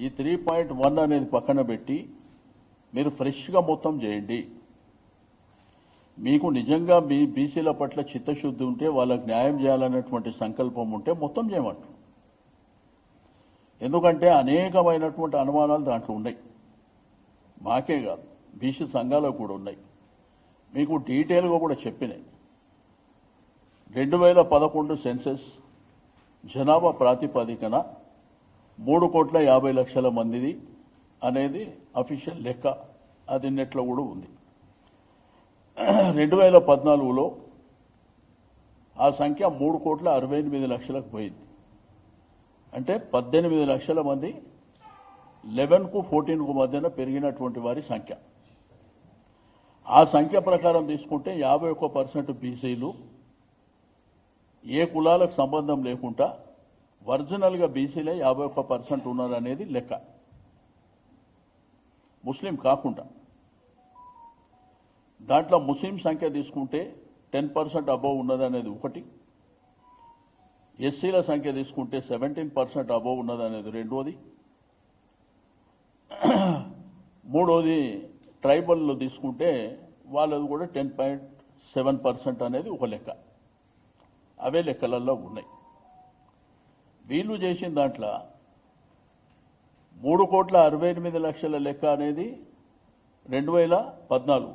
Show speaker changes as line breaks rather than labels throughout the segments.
ఈ three point one అనేది పక్కన పెట్టి మీరు ఫ్రెష్గా మొత్తం చేయండి. మీకు నిజంగా మీ బీసీల పట్ల చిత్తశుద్ధి ఉంటే వాళ్ళకి న్యాయం చేయాలనేటువంటి సంకల్పం ఉంటే మొత్తం చేయమంటారు. ఎందుకంటే అనేకమైనటువంటి అనుమానాలు దాంట్లో ఉన్నాయి. మాకే కాదు బీసీ సంఘాలకు కూడా ఉన్నాయి. మీకు డీటెయిల్గా కూడా చెప్పినాయి. రెండు వేల పదకొండు సెన్సెస్ జనాభా ప్రాతిపదికన మూడు కోట్ల యాభై లక్షల మందిది అనేది అఫీషియల్ లెక్క. అది నెట్లో కూడా ఉంది. రెండు వేల పద్నాలుగులో ఆ సంఖ్య మూడు కోట్ల అరవై ఎనిమిది లక్షలకు పోయింది. అంటే పద్దెనిమిది లక్షల మంది లెవెన్కు ఫోర్టీన్కు మధ్యన పెరిగినటువంటి వారి సంఖ్య. ఆ సంఖ్య ప్రకారం తీసుకుంటే యాభై ఒక్క పర్సెంట్ బీసీలు ఏ కులాలకు సంబంధం లేకుండా ఒరిజినల్గా బీసీలే యాభై ఒక్క పర్సెంట్ ఉన్నారనేది లెక్క. ముస్లిం కాకుండా. దాంట్లో ముస్లిం సంఖ్య తీసుకుంటే టెన్ పర్సెంట్ అబోవ్ ఉన్నదనేది ఒకటి. ఎస్సీల సంఖ్య తీసుకుంటే సెవెంటీన్ పర్సెంట్ అబోవ్ ఉన్నదనేది రెండోది. మూడోది ట్రైబల్లో తీసుకుంటే వాళ్ళది కూడా టెన్ పాయింట్ సెవెన్ పర్సెంట్ అనేది ఒక లెక్క. అవే లెక్కలలో ఉన్నాయి. వీళ్ళు చేసిన దాంట్లో మూడు కోట్ల అరవై ఎనిమిది లక్షల లెక్క అనేది రెండు వేల పద్నాలుగు.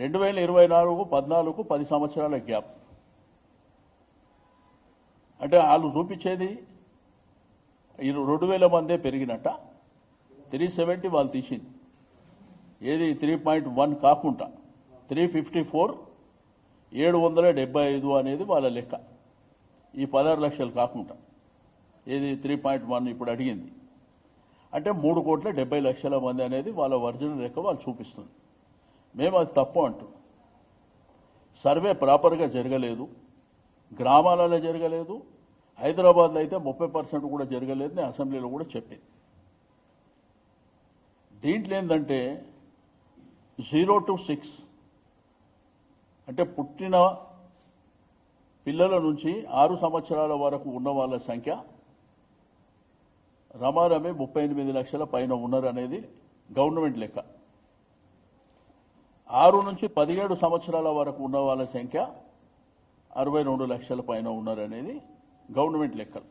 రెండు వేల ఇరవై నాలుగు పద్నాలుగు పది సంవత్సరాల గ్యాప్. అంటే వాళ్ళు చూపించేది ఈ రెండు వేల మందే పెరిగినట్ట. త్రీ సెవెంటీ వాళ్ళు తీసింది. ఏది త్రీ పాయింట్ వన్ కాకుండా త్రీ ఫిఫ్టీ ఫోర్ ఏడు వందల డెబ్బై ఐదు అనేది వాళ్ళ లెక్క. ఈ పదహారు లక్షలు కాకుండా. ఏది త్రీ పాయింట్ వన్ ఇప్పుడు అడిగింది. అంటే మూడు కోట్ల డెబ్బై లక్షల మంది అనేది వాళ్ళ ఒరిజినల్ లెక్క వాళ్ళు చూపిస్తుంది. మేము అది తప్పు అంటూ. సర్వే ప్రాపర్గా జరగలేదు. గ్రామాలలో జరగలేదు. హైదరాబాద్లో అయితే ముప్పై పర్సెంట్ కూడా జరగలేదు నేను అసెంబ్లీలో కూడా చెప్పింది దీంట్లో ఏంటంటే జీరో టు సిక్స్ అంటే పుట్టిన పిల్లల నుంచి ఆరు సంవత్సరాల వరకు ఉన్న వాళ్ళ సంఖ్య రమారమే ముప్పై ఎనిమిది లక్షల పైన ఉన్నారు అనేది గవర్నమెంట్ లెక్క. ఆరు నుంచి పదిహేడు సంవత్సరాల వరకు ఉన్న వాళ్ళ సంఖ్య అరవై రెండు లక్షల పైన ఉన్నారనేది గవర్నమెంట్ లెక్కలు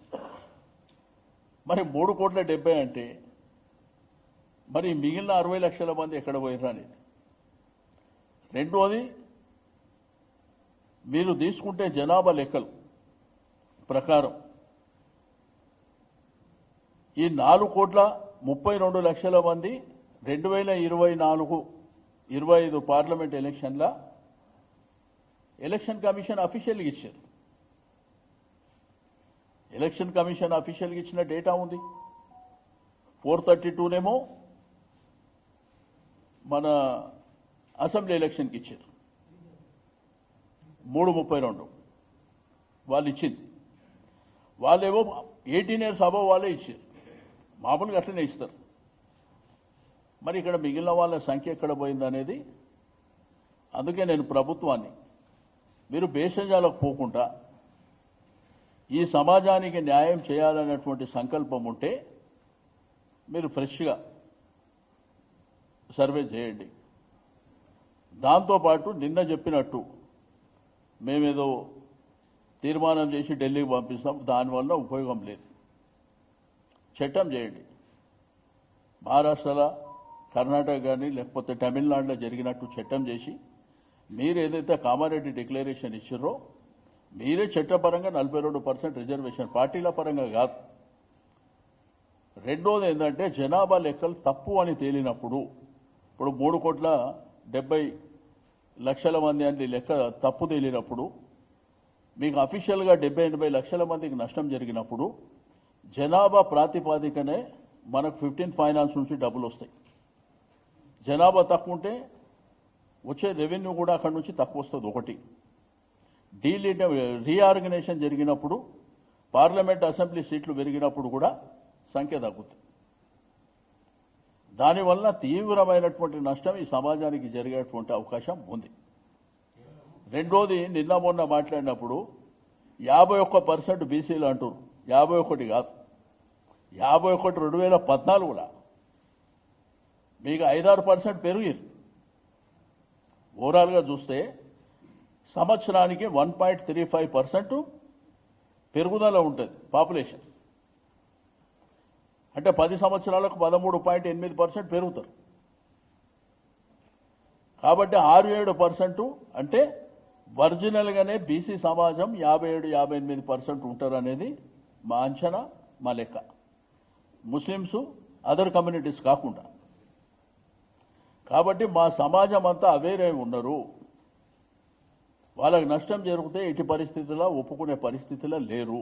మరి మూడు కోట్ల డెబ్బై అంటే మరి మిగిలిన అరవై లక్షల మంది ఎక్కడ పోయినరు అనేది? రెండోది మీరు తీసుకుంటే జనాభా లెక్కలు ప్రకారం ఈ నాలుగు కోట్ల ముప్పై రెండు లక్షల మంది రెండు వేల ఇరవై నాలుగు ఇరవై ఐదు పార్లమెంట్ ఎలక్షన్ల ఎలక్షన్ కమిషన్ అఫీషియల్గా ఇచ్చారు. ఎలక్షన్ కమిషన్ అఫీషియల్గా ఇచ్చిన డేటా ఉంది. ఫోర్ థర్టీ టూనేమో మన అసెంబ్లీ ఎలక్షన్కి ఇచ్చారు. మూడు ముప్పై రెండు. వాళ్ళు ఇచ్చింది వాళ్ళేమో ఎయిటీన్ ఇయర్స్ అబవ్ వాళ్ళే ఇచ్చారు. మామూలుగా అట్లనే ఇస్తారు. మరి ఇక్కడ మిగిలిన వాళ్ళ సంఖ్య ఎక్కడ పోయిందనేది అందుకే నేను ప్రభుత్వాన్ని మీరు భేషజాలకు పోకుండా ఈ సమాజానికి న్యాయం చేయాలనేటువంటి సంకల్పం ఉంటే మీరు ఫ్రెష్గా సర్వే చేయండి. దాంతోపాటు నిన్న చెప్పినట్టు మేమేదో తీర్మానం చేసి ఢిల్లీకి పంపిస్తాం దానివల్ల ఉపయోగం లేదు. చట్టం చేయండి. మహారాష్ట్రలో కర్ణాటక కానీ లేకపోతే తమిళనాడులో జరిగినట్టు చట్టం చేసి మీరు ఏదైతే కామారెడ్డి డిక్లరేషన్ ఇచ్చారో మీరే చట్టపరంగా నలభై రెండు పర్సెంట్ రిజర్వేషన్ పార్టీల పరంగా కాదు. రెండోది ఏంటంటే జనాభా లెక్కలు తప్పు అని తేలినప్పుడు ఇప్పుడు మూడు కోట్ల డెబ్బై లక్షల మంది అని లెక్క తప్పు తేలినప్పుడు మీకు అఫీషియల్గా డెబ్బై ఎనభై లక్షల మందికి నష్టం జరిగినప్పుడు జనాభా ప్రాతిపాదికనే మనకు ఫిఫ్టీన్ ఫైనాన్స్ నుంచి డబ్బులు వస్తాయి. జనాభా తక్కువ ఉంటే వచ్చే రెవెన్యూ కూడా అక్కడి నుంచి తక్కువ వస్తుంది ఒకటి. డీలీట్ రీఆర్గనైజేషన్ జరిగినప్పుడు పార్లమెంట్ అసెంబ్లీ సీట్లు పెరిగినప్పుడు కూడా సంఖ్య తగ్గుతుంది. దానివల్ల తీవ్రమైనటువంటి నష్టం ఈ సమాజానికి జరిగేటువంటి అవకాశం ఉంది. రెండోది నిన్న మొన్న మాట్లాడినప్పుడు యాభై ఒక్క పర్సెంట్ బీసీలు అంటారు యాభై ఒకటి కాదు. యాభై ఒకటి రెండు వేల పద్నాలుగులా? మీకు ఐదారు పర్సెంట్ పెరిగింది ఓవరాల్గా చూస్తే సంవత్సరానికి one point three five percent పెరుగుదల ఉంటుంది పాపులేషన్. అంటే పది సంవత్సరాలకు పదమూడు పాయింట్ ఎనిమిది పర్సెంట్ పెరుగుతారు. కాబట్టి ఆరు ఏడు పర్సెంట్ అంటే ఒరిజినల్గానే బీసీ సమాజం యాభై ఏడు యాభై ఎనిమిది పర్సెంట్ ఉంటారు అనేది మా అంచనా మా లెక్క. ముస్లిమ్స్ అదర్ కమ్యూనిటీస్ కాకుండా. కాబట్టి మా సమాజం అంతా అవేరే ఉన్నారు వాళ్ళకి నష్టం జరిగితే ఎట్టి పరిస్థితుల్లో ఒప్పుకునే పరిస్థితిలో లేరు.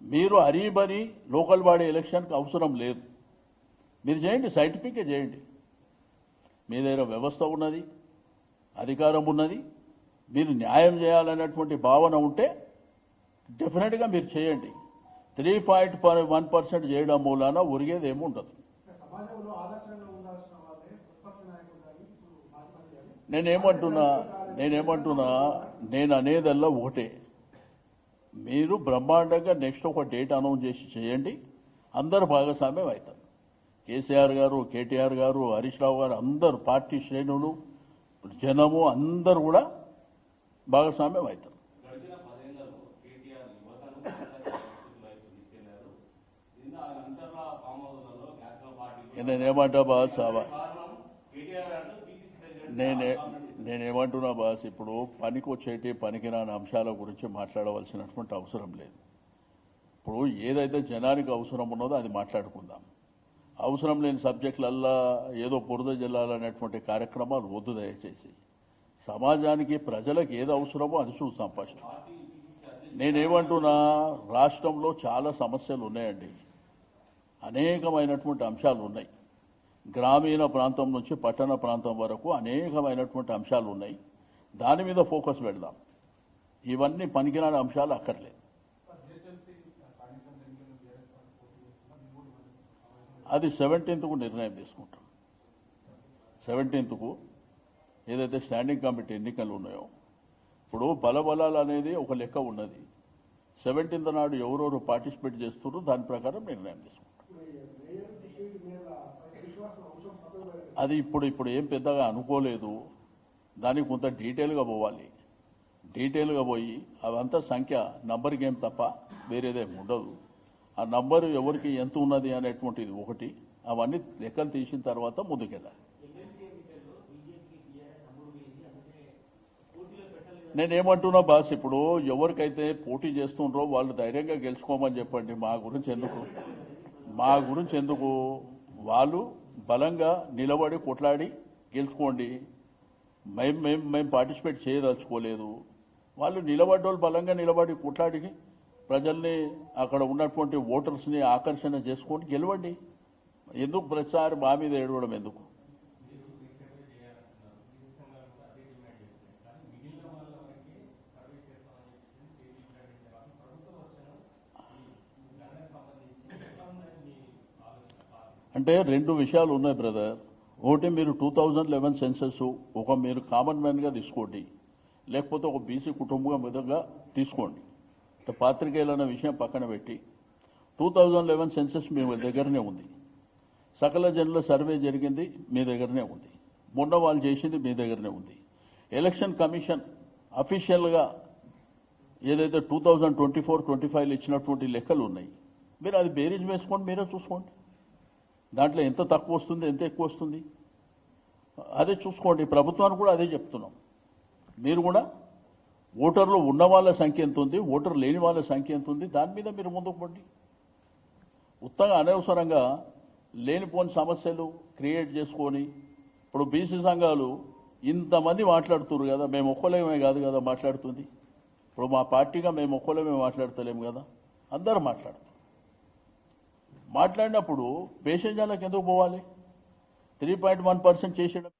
మీరు అరీబరి లోకల్ బాడీ ఎలక్షన్కి అవసరం లేదు. మీరు చేయండి సైంటిఫిక్గా చేయండి. మీ దగ్గర వ్యవస్థ ఉన్నది అధికారం ఉన్నది మీరు న్యాయం చేయాలనేటువంటి భావన ఉంటే డెఫినెట్గా మీరు చేయండి. త్రీ పాయింట్ వన్ పర్సెంట్ చేయడం మూలాన ఒరిగేది ఏమి ఉండదు. నేనేమంటున్నా నేనేమంటున్నా నేను అనేదల్లా ఒకటే మీరు బ్రహ్మాండంగా నెక్స్ట్ ఒక డేట్ అనౌన్స్ చేసి చేయండి. అందరు భాగస్వామ్యం అవుతారు. కేసీఆర్ గారు కేటీఆర్ గారు హరీష్ రావు గారు అందరు పార్టీ శ్రేణులు జనము అందరు కూడా భాగస్వామ్యం అవుతారు. నేనేమంటా
ప్రెసిడెంట్
నేనే నేనేమంటున్నా బాస్ ఇప్పుడు పనికి వచ్చేటి పనికిరాని అంశాల గురించి మాట్లాడవలసినటువంటి అవసరం లేదు. ఇప్పుడు ఏదైతే జనానికి అవసరం ఉన్నదో అది మాట్లాడుకుందాం. అవసరం లేని సబ్జెక్టులల్లా ఏదో బురద జల్లాలనేటువంటి కార్యక్రమాలు వద్దు దయచేసి. సమాజానికి ప్రజలకు ఏది అవసరమో అది చూస్తాం ఫస్ట్. నేనేమంటున్నా రాష్ట్రంలో చాలా సమస్యలు ఉన్నాయండి. అనేకమైనటువంటి అంశాలు ఉన్నాయి. గ్రామీణ ప్రాంతం నుంచి పట్టణ ప్రాంతం వరకు అనేకమైనటువంటి అంశాలు ఉన్నాయి. దాని మీద ఫోకస్ పెడదాం. ఇవన్నీ పనికిరాని అంశాలు అక్కర్లేదు. అది సెవెంటీన్త్కు నిర్ణయం తీసుకుంటాం. సెవెంటీన్త్కు ఏదైతే స్టాండింగ్ కమిటీ ఎన్నికలు ఉన్నాయో ఇప్పుడు బలబలాలు అనేది ఒక లెక్క ఉన్నది. సెవెంటీన్త్ నాడు ఎవరెవరు పార్టిసిపేట్ చేస్తున్నారో దాని ప్రకారం నిర్ణయం తీసుకుంటాం. అది ఇప్పుడు ఇప్పుడు ఏం పెద్దగా అనుకోలేదు. దానికి కొంత డీటెయిల్గా పోవాలి. డీటెయిల్గా పోయి అవంతా సంఖ్య నంబర్ గేమ్ తప్ప వేరేదేం ఉండదు. ఆ నంబరు ఎవరికి ఎంత ఉన్నది అనేటువంటిది ఒకటి. అవన్నీ లెక్కలు తీసిన తర్వాత ముందుకెళ్ళాలి. నేనేమంటున్నా బాస్ ఇప్పుడు ఎవరికైతే పోటీ చేస్తుండ్రో వాళ్ళు ధైర్యంగా గెలుచుకోమని చెప్పండి. మా గురించి ఎందుకు? మా గురించి ఎందుకు? వాళ్ళు బలంగా నిలబడి కొట్లాడి గెలుచుకోండి. మేము మేము మేము పార్టిసిపేట్ చేయదలుచుకోలేదు. వాళ్ళు నిలబడ్డోళ్ళు బలంగా నిలబడి కొట్లాడి ప్రజల్ని అక్కడ ఉన్నటువంటి ఓటర్స్ని ఆకర్షణ చేసుకొని గెలవండి. ఎందుకు ప్రతిసారి మా మీద ఏడవడం ఎందుకు? అంటే రెండు విషయాలు ఉన్నాయి బ్రదర్ ఒకటి మీరు టూ థౌజండ్ లెవెన్ సెన్సెస్ ఒక మీరు కామన్ మ్యాన్గా తీసుకోండి. లేకపోతే ఒక బీసీ కుటుంబం విధంగా తీసుకోండి. అంటే పాత్రికేయులు అన్న విషయం పక్కన పెట్టి. టూ థౌజండ్ లెవెన్ సెన్సెస్ మీ దగ్గరనే ఉంది. సకల జనుల సర్వే జరిగింది మీ దగ్గరనే ఉంది. మొన్న వాళ్ళు చేసింది మీ దగ్గరనే ఉంది. ఎలక్షన్ కమిషన్ అఫీషియల్గా ఏదైతే two thousand twenty four twenty ఫైవ్లో ఇచ్చినటువంటి లెక్కలు ఉన్నాయి మీరు అది బేరీజ్ వేసుకోండి మీరే చూసుకోండి. దాంట్లో ఎంత తక్కువ వస్తుంది ఎంత ఎక్కువ వస్తుంది? అదే చూసుకోండి ప్రభుత్వానికి కూడా అదే చెప్తున్నాం. మీరు కూడా ఓటర్లు ఉన్న వాళ్ళ సంఖ్య ఎంత ఉంది ఓటర్ లేని వాళ్ళ సంఖ్య ఎంత ఉంది దాని మీద మీరు ముందుకు పండి. ఉత్తగా అనవసరంగా లేనిపోని సమస్యలు క్రియేట్ చేసుకొని ఇప్పుడు బీసీ సంఘాలు ఇంతమంది మాట్లాడుతున్నారు కదా మేము ఒక్కలేమే కాదు కదా మాట్లాడుతుంది. ఇప్పుడు మా పార్టీగా మేము ఒక్కలేమే మాట్లాడతలేము కదా అందరూ మాట్లాడుతారు. మాట్లాడినప్పుడు పేషెంట్ పేషెంజాలకు ఎందుకు పోవాలి? త్రీ పాయింట్ వన్ పర్సెంట్ చేసేయడం